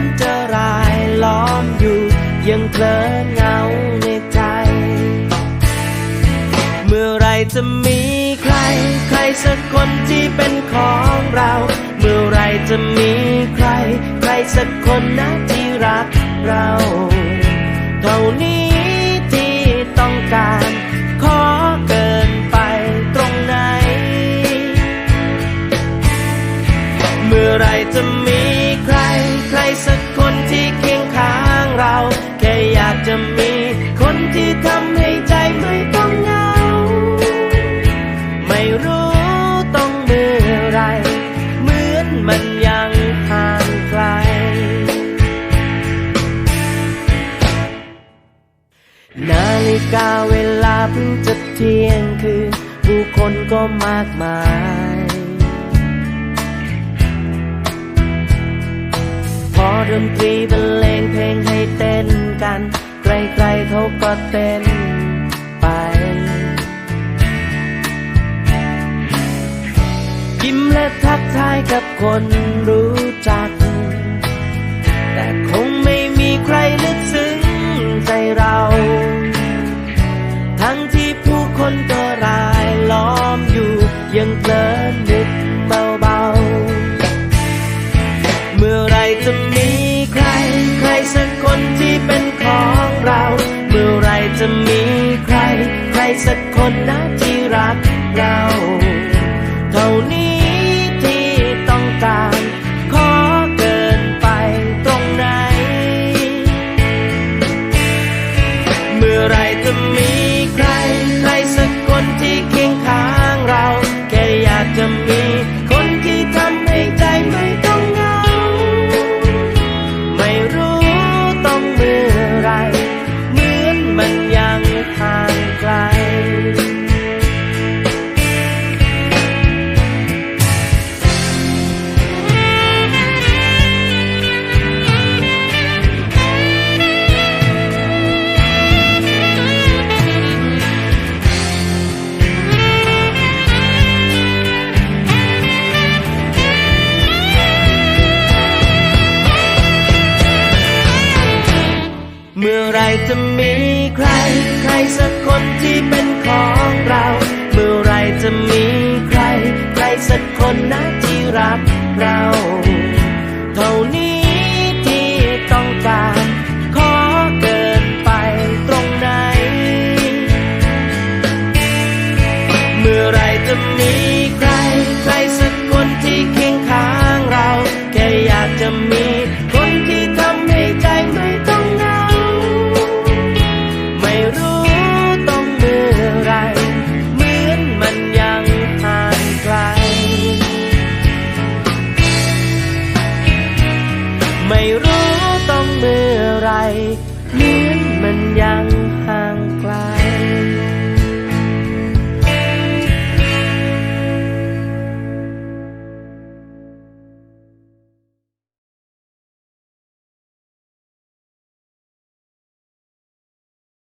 นจะรายล้อมอยู่ ยังเพลินเงาในใจ เมื่อไรจะมีใคร ใครสักคนที่เป็นของเรา เมื่อไรจะมีใคร ใครสักคนนะที่รักเราเท่านี้ที่ต้องการ ขอเกินไปตรงไหน เมื่อไรจะมี ที่ยงคืนผู้คนก็มากมาย พอดนตรีบรรเลงเพลงให้เต้นกัน ใครๆเขาก็เต้นไป ยิ้มและทักทายกับคนรู้จัก ยังเพลินนึกเบาๆ เมื่อไรจะมีใคร ใครสักคนที่เป็นของเรา เมื่อไรจะมีใคร ใครสักคนนะที่รักเรา จะมีใคร ใครสักคนที่เป็นของเรา เมื่อไรจะมีใคร ใครสักคนนะที่รักเรา เท่านี้ที่ต้องการ ขอเกินไปตรงไหน เมื่อไรจะมี ไม่รู้